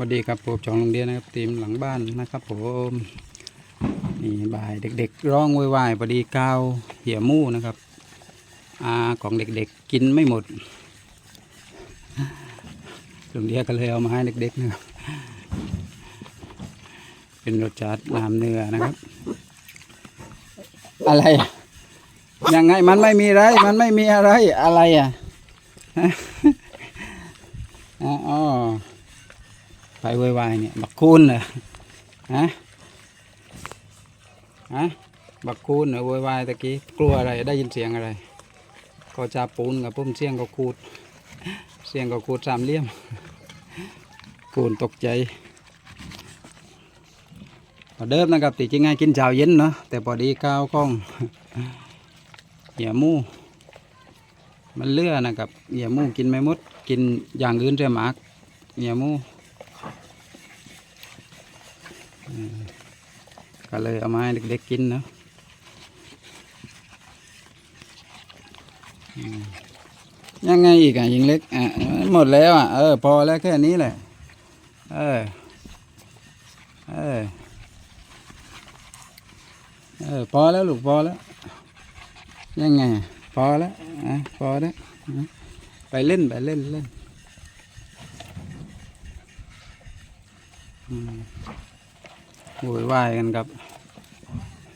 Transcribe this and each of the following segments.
วัสดีครับผมจองโรงเรียนนะครับทีมหลังบ้านนะครับผมนี่บ่ายเด็กๆ ร้องวยวายพอดีกาวเหี่ยมู่นะครับอาของเด็กๆกินไม่หมดโรงเรียนก็เลยเอามาให้เด็กๆนะครับเป็นรสชาติน้ำเนื้อนะครับ อะไรยังไงมันไม่มีอะไร มันไม่มีอะไรอะไรอะฮะอ๋อ ไปโวยวายเนี่ย บักคูนเหรอฮะฮะบักคูนเหรอวยวายตะกี้กลัวอะไรได้ยินเสียงอะไร ก็จาปูนกับพุ่มเสียงก็คูด เสียงก็คูดสามเหลี่ยมคูนตกใจพอเดิมนะครับติจริงไงกินเช้าเย็นเนาะแต่พอดีก้าวข้องเหี่ยมูมันเลื่อนะครับเหี่ยมูกินไม่มด กินอย่างอื่นเสียมากเหี่ยมู ก็เลยเอามาให้เด็กๆกินเนาะยังไงอีกอะยิงเล็กอะหมดแล้วอะเออพอแล้วแค่นี้แหละ เออ เออ เออพอแล้วลูกพอแล้ว ยังไง พอแล้วอะพอแล้วไปเล่นไปเล่นเล่น อืม โวยวายกันครับ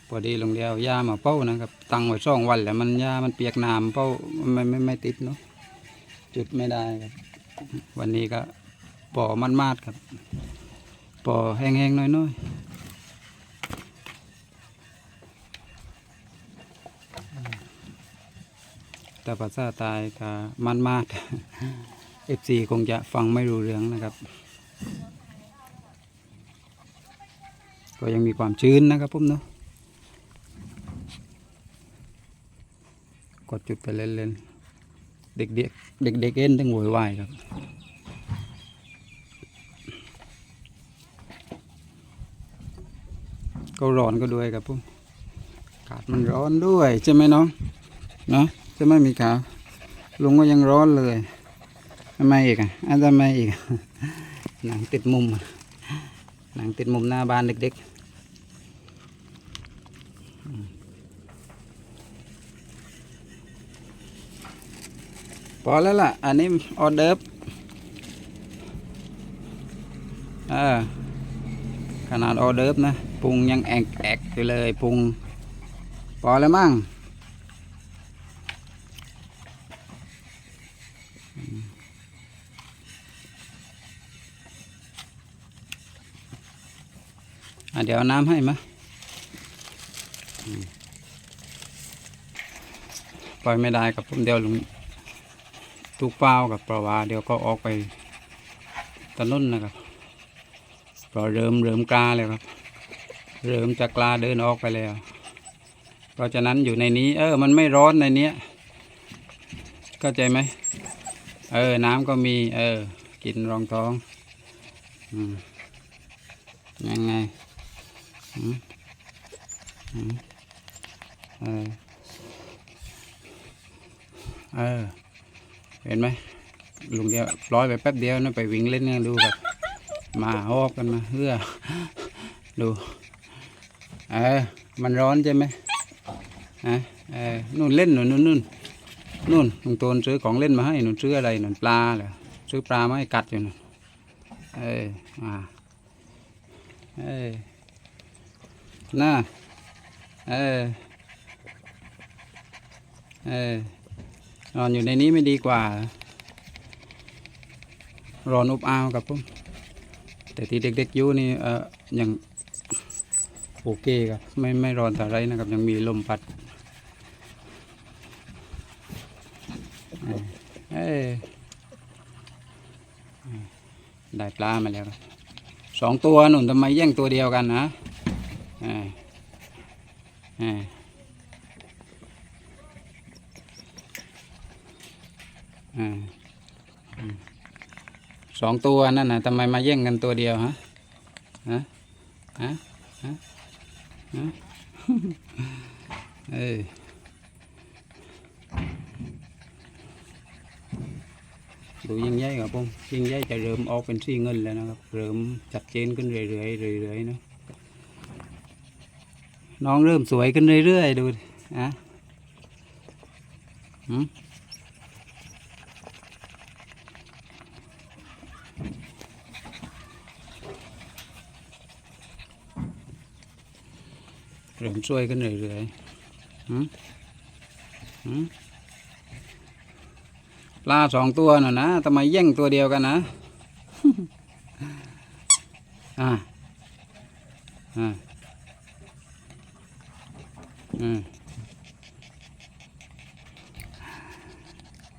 พอดีลงเดียวยามาเป้านะครับ ตั้งไว้สองวันแล้วมันยามันเปียกน้ำเป้าไม่ไม่ไม่ติดเนาะจุดไม่ได้ครับ วันนี้ก็ปอมันมาดครับปอแห้งๆน้อยๆแต่ภาษาตายก็มันมาดเอฟซีคงจะฟังไม่รู้เรื่องนะครับ ก็ยังมีความชื้นนะครับผมเนาะกดจุดไปเล่นๆเด็กๆเด็กๆเอ็นทั้งโวยวายครับก็ร้อนก็ด้วยครับผมอากาศมันร้อนด้วยใช่ไหมน้องเนาะใช่ไหมมีขาวลุงก็ยังร้อนเลยทำไมอีกอะอะทำไมอีกหนังติดมุมหนังติดมุมหน้าบ้านเด็กๆ พอแล้วล่ะ อันนี้ออเดิร์ฟเออขนาดออเดิร์ฟนะปรุงยังแอกแอกอยู่เลยปรุงพอแล้วมั้งอะเดี๋ยวน้ำให้มะอืม ปล่อยไม่ได้กับผมเดี๋ยวลุงทุกเป้ากับปลาวาเดี๋ยวก็ออกไปตะนุ่นนะครับปลาเริ่มเริ่มกล้าแล้วครับ เริ่มจะกล้าเดินออกไปแล้ว เพราะฉะนั้นอยู่ในนี้ เออ มันไม่ร้อนในเนี้ยเข้าใจไหมเออ น้ำก็มี เออ กินรองท้องอืมยังไงอืมอืมเออ เออ เห็นไหมลุงเดียวปล่อยไปแป๊บเดียวนะไปวิ่งเล่นเนี่ยดูแบบมาหอบกันมาเพื่อดูเออมันร้อนใช่ไหมฮะเออนู่นเล่นนู่นนู่นนู่นนู่นลุงโตนซื้อของเล่นมาให้นู่นซื้ออะไรนู่นปลาเหรอซื้อปลามาให้กัดอยู่นู่นเออมาเออน่าเออเออ นอนอยู่ในนี้ไม่ดีกว่า ร้อนอบอ้าวครับผมแต่ที่เด็กๆอยู่นี่เออยังโอเคครับไม่ไม่ร้อนแต่ไรนะครับ ยังมีลมพัดเอ้ได้ปลามาแล้วสองตัวหนุนทำไมแย่งตัวเดียวกันนะเออเออเอออืม สองตัวนั่นนะทำไมมาแย่งกันตัวเดียวฮะฮะฮะฮะเออดูยิ่งใหญ่ครับผมยิ่งใหญ่จะเริ่มออกเป็นสีเงินแล้วนะครับ เริ่มชัดเจนขึ้นเรื่อยๆเรื่อยๆนะน้องเริ่มสวยขึ้นเรื่อยๆดูอะหืม เริ่มสวยขึ้นเรื่อยๆหืมหืมปลาสองตัวน่ะนะทำไมแย่งตัวเดียวกันนะอ่าอ่าอืม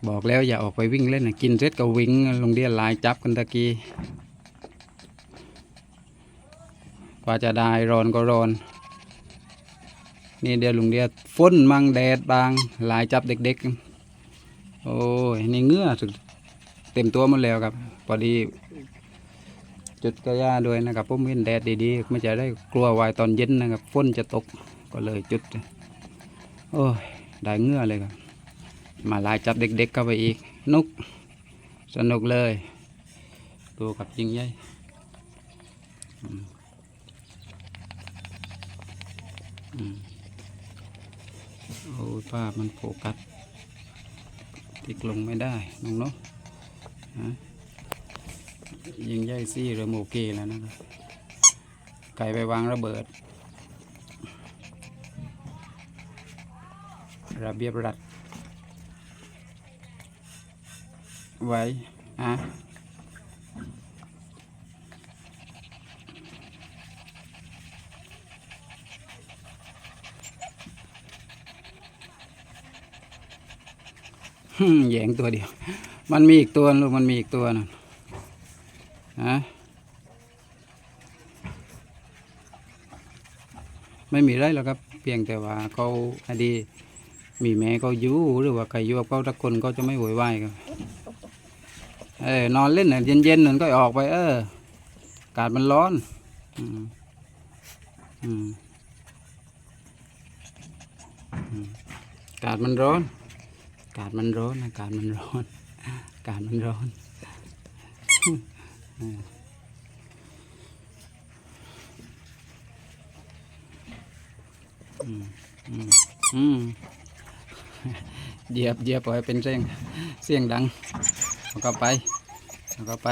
บอกแล้วอย่าออกไปวิ่งเล่นนะกินเสร็จก็วิ่งลงเดียลายจับกันตะกี้ กว่าจะได้รอนก็รอน นี่เดี๋ยวลุงเดียฝนมังแดดบางลายจับเด็กๆ โอ้ยนี่เงื้อสุดเต็มตัวหมดแล้วครับ พอดี จุดกระยาด้วยนะครับผมเห็นแดดดีๆไม่จะได้กลัววายตอนเย็นนะครับฝนจะตกก็เลยจุด โอ้ยได้เงื้อเลยครับ มาลายจับเด็กๆเข้าไปอีก นุก สนุกเลยดูกับยิงใหญ่อืม โอ้ยภาพมันโฟกัสติ๊กลงไม่ได้น้องเนาะฮะยิงใหญ่ซี่เริ่มโอเคแล้วนะครับไก่ไปวางระเบิด ระเบียบรัด ไว้ อะ แหยงตัวเดียว มันมีอีกตัวลูกมันมีอีกตัวนะฮะไม่มีไรหรอกครับ เพียงแต่ว่าเขาอดี มีแม่เขาอยู่หรือว่าใครอยู่กับเขาสักคนเขาจะไม่โวยวายครับเออนอนเล่นน่ะเย็นๆนั่นก็ออกไป เออ กาศมันร้อนอืมอืมอืมอากาศมันร้อนากาศมันร้อนอากาศมันร้อนอากาศมันร้อนอืมอืมเหยียบเหยียบปล่อยเป็นเสียงเสียงดังเอาเข้าไปเอาเข้าไป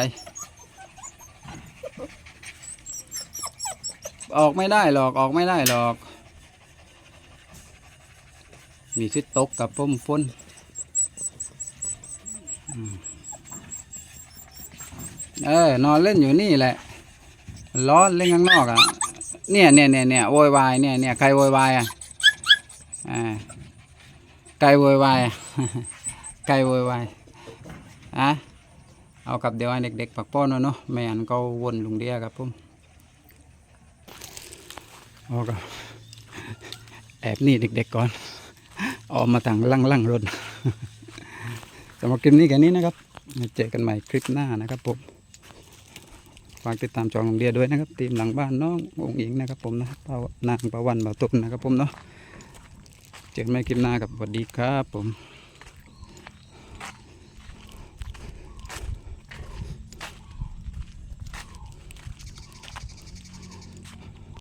ออกไม่ได้หรอกออกไม่ได้หรอก มีชิดตกกับป้มฝน เออนอนเล่นอยู่นี่แหละ ร้อนเล่นข้างนอกอะ เนี่ยเนี่ยเนี่ยเนี่ยโวยวายเนี่ยเนี่ยใครโวยวายอะอ่าไก่โวยวายอะไก่โวยวายอะเอากับเดี๋ยวให้เด็กๆปักป้อนเนาะแม่อันก็วนลุงเดียครับผมเอากับแอบนี่เด็กๆก่อน ออกมาทางล่างรถ สำหรับคลิปนี้แค่นี้นะครับเจอกันใหม่คลิปหน้านะครับผมฝากติดตามจองโรงเรียนด้วยนะครับทีมหลังบ้านน้ององค์หญิงนะครับ ผมนะครับเปานางประวันเบาตุกนะครับผมเนาะเจอกันใหม่คลิปหน้ากับสวัสดีครับผม